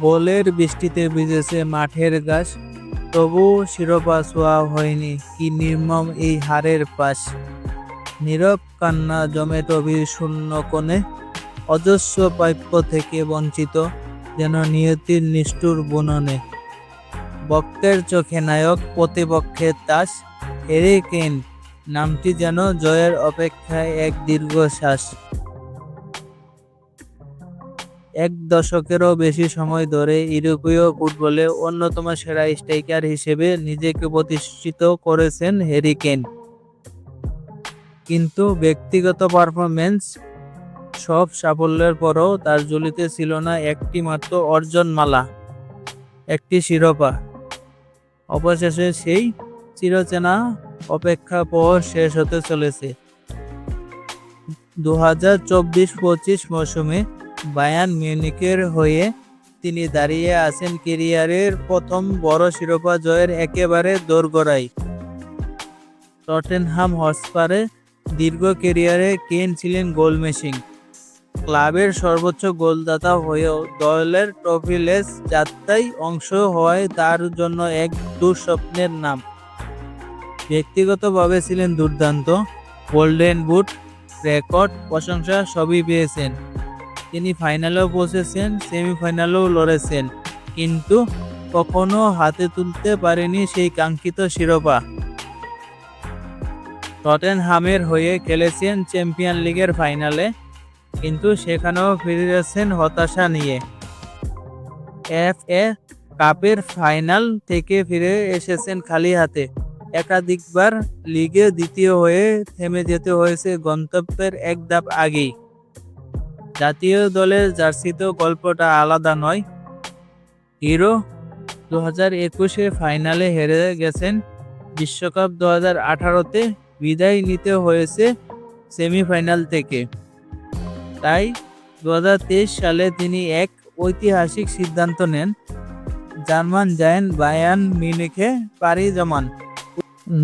গোলের বৃষ্টিতে ভিজেছে মাঠের ঘাস। তবু শিরোপা ছোঁয়া হয়নি, কি নির্মম এই হারের পাশ। নীরব কান্না জমে টবির শূন্য কোণে, অজস্র প্রাপ্য থেকে বঞ্চিত, যেন নিয়তির নিষ্ঠুর বুননে। বক্তের চোখে নায়ক, প্রতিপক্ষের তাস, হেরে কেন? নামটি যেন জয়ের অপেক্ষায় এক দীর্ঘশ্বাস। এক দশকেরও বেশি সময় ধরে ইউরোপীয় ফুটবলে অন্যতম সেরা স্ট্রাইকার হিসেবে নিজেকে প্রতিষ্ঠিত করেছেন হ্যারি কেন কিন্তু ব্যক্তিগত পারফরমেন্স সব সাফল্যের পরও তার ঝুলিতে ছিল না একটি মাত্র অর্জনমালা, একটি শিরোপা। অবশেষে সেই চিরচেনা অপেক্ষা পর শেষ হতে চলেছে। দু হাজার চব্বিশ পঁচিশ মৌসুমে বায়ান মিউনিকের হয়ে তিনি দাঁড়িয়ে আছেন কেরিয়ারের প্রথম বড় শিরোপা জয়ের একেবারে দোরগোড়ায়। টটেনহাম হটস্পারে দীর্ঘ কেরিয়ারে কেন ছিলেন গোল মেশিন ক্লাবের সর্বোচ্চ গোলদাতা হয়েও দলের ট্রফিলেস যাত্রায় অংশ হওয়ায় তার জন্য এক দুঃস্বপ্নের নাম। ব্যক্তিগতভাবে ছিলেন দুর্দান্ত, গোল্ডেন বুট, রেকর্ড, প্রশংসা সবই পেয়েছেন। তিনি ফাইনালেও পৌঁছেছেন সেমিফাইনালেও লড়েছেন। কিন্তু কখনো হাতে তুলতে পারেনি সেই কাঙ্ক্ষিত শিরোপা। টটেনহামের হয়ে খেলেছেন চ্যাম্পিয়ন লিগের ফাইনালে কিন্তু সেখানেও ফিরে যাচ্ছেন হতাশা নিয়ে। এফ এ কাপের ফাইনাল থেকে ফিরে এসেছেন খালি হাতে। একাধিকবার লিগে দ্বিতীয় হয়ে থেমে যেতে হয়েছে গন্তব্যের এক ধাপ আগেই। জাতীয় দলের জার্সিতেও গল্পটা আলাদা নয়। হিরো দু হাজার একুশে ফাইনালে হেরে গেছেন। বিশ্বকাপ দু হাজার আঠারোতে বিদায় নিতে হয়েছে সেমিফাইনাল থেকে। তাই দু হাজার তেইশ সালে তিনি এক ঐতিহাসিক সিদ্ধান্ত নেন। জার্মান জায়ান্ট বায়ান মিউনিখে পাড়ি জমান।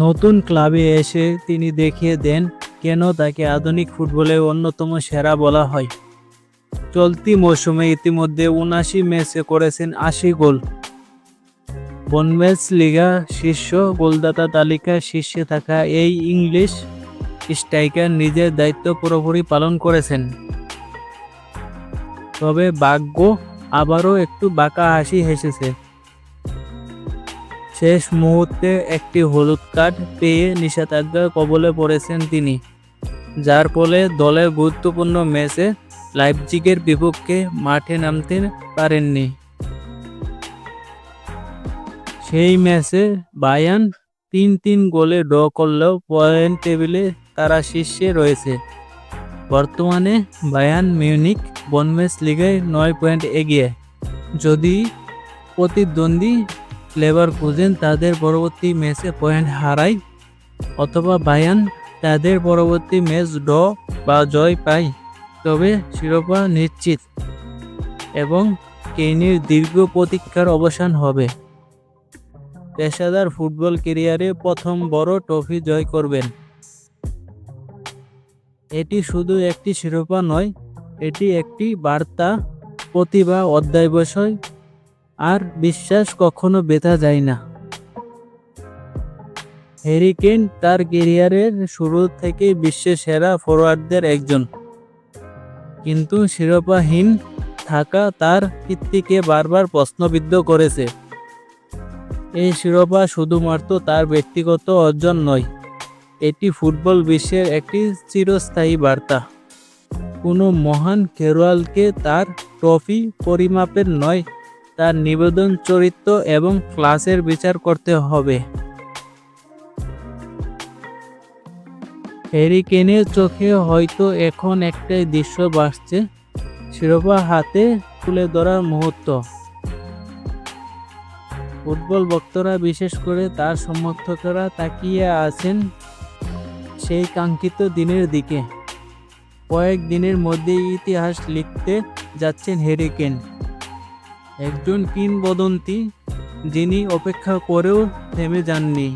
নতুন ক্লাবে এসে তিনি দেখিয়ে দেন কেন তাকে আধুনিক ফুটবলের অন্যতম সেরা বলা হয়। চলতি মৌসুমে ইতিমধ্যে উনাশি ম্যাচে করেছেন আশি গোল। বনমেস লিগা শীর্ষ গোলদাতা তালিকায় শীর্ষে থাকা এই ইংলিশ স্ট্রাইকার নিজের দায়িত্ব পুরোপুরি পালন করেছেন। তবে ভাগ্য আবারও একটু বাঁকা হাসি হেসেছে। শেষ মুহূর্তে একটি হলুদ কার্ড পেয়ে নিষেধাজ্ঞার কবলে পড়েছেন তিনি, যার ফলে দলের গুরুত্বপূর্ণ ম্যাচে লাইপজিগের বিপক্ষে মাঠে নামতে পারেননি। সেই ম্যাচে বায়ান তিন তিন গোলে ড্র করলেও পয়েন্ট টেবিলে তারা শীর্ষে রয়েছে। বর্তমানে বায়ান মিউনিক বনমেস লিগে নয় পয়েন্ট এগিয়ে। যদি প্রতিদ্বন্দ্বী লেবার খুঁজেন তাদের পরবর্তী ম্যাচে পয়েন্ট হারায়, অথবা বায়ান তাদের পরবর্তী ম্যাচ ড্র বা জয় পায় তবে শিরোপা নিশ্চিত এবং কেইনের দীর্ঘ প্রতীক্ষার অবসান হবে। পেশাদার ফুটবল কেরিয়ারে প্রথম বড় ট্রফি জয় করবেন। এটি শুধু একটি শিরোপা নয়, এটি একটি বার্তা, প্রতিভা অধ্যায়বশয় আর বিশ্বাস কখনো বেথা যায় না। হ্যারিকেন তার কেরিয়ারের শুরু থেকে বিশ্বের সেরা ফরোয়ার্ডদের একজন। কিন্তু শিরোপাহীন থাকা তার কীর্তিকে বারবার প্রশ্নবিদ্ধ করেছে। এই শিরোপা শুধুমাত্র তার ব্যক্তিগত অর্জন নয়, এটি ফুটবল বিশ্বের একটি চিরস্থায়ী বার্তা। কোনো মহান খেরোয়ালকে তার ট্রফি পরিমাপের নয়, তার নিবেদন চরিত্র এবং ক্লাসের বিচার করতে হবে। হ্যারিকেনের চোখে হয়তো এখন একটাই দৃশ্য বাসছে, শিরোপা হাতে তুলে ধরার মুহূর্ত। ফুটবল ভক্তরা বিশেষ করে তার সমর্থকেরা তাকিয়ে আছেন সেই কাঙ্ক্ষিত দিনের দিকে। কয়েক দিনের মধ্যেই ইতিহাস লিখতে যাচ্ছেন হ্যারিকেন। একজন কিংবদন্তি যিনি অপেক্ষা করেও থেমে যাননি।